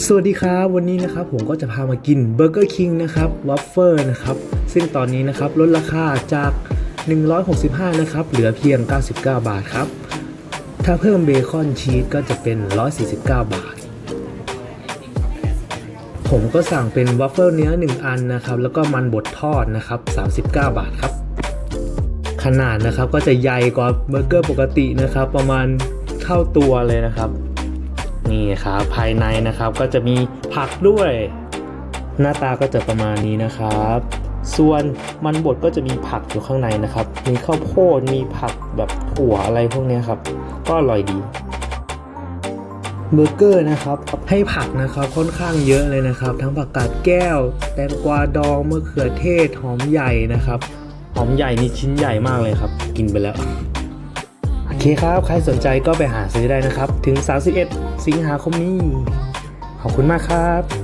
สวัสดีครับ วันนี้นะครับผมก็จะพามากิน Burger King นะครับวัฟเฟิลนะครับ ซึ่งตอนนี้นะครับลดราคาจาก 165 นะครับ เหลือเพียง 99 บาทครับ ถ้าเพิ่มเบคอนชีสก็จะเป็น 149 บาท ผมก็สั่งเป็นวัฟเฟิลเนื้อ 1 อันนะครับ แล้วก็มันบดทอดนะครับ 39 บาทครับ ขนาดนะครับก็จะใหญ่กว่าเบอร์เกอร์ปกตินะครับ ประมาณเท่าตัวเลยนะครับ นี่ครับภายในนะครับก็จะมีผักด้วย หน้าตาก็จะประมาณนี้นะครับ ส่วนมันบดก็จะมีผักอยู่ข้างในนะครับ มีข้าวโพดมีผักแบบถั่วอะไรพวกนี้ครับ ก็อร่อยดีเบอร์เกอร์นะครับให้ผักนะครับค่อนข้างเยอะเลยนะครับ ทั้งผักกาดแก้ว แตงกวาดองมะเขือเทศหอมใหญ่นะครับ หอมใหญ่นี่ชิ้นใหญ่มากเลยครับ กินไปแล้ว เคครับ ใครสนใจก็ไปหาซื้อได้นะครับ ถึง 31 สิงหาคมนี้ ขอบคุณมากครับ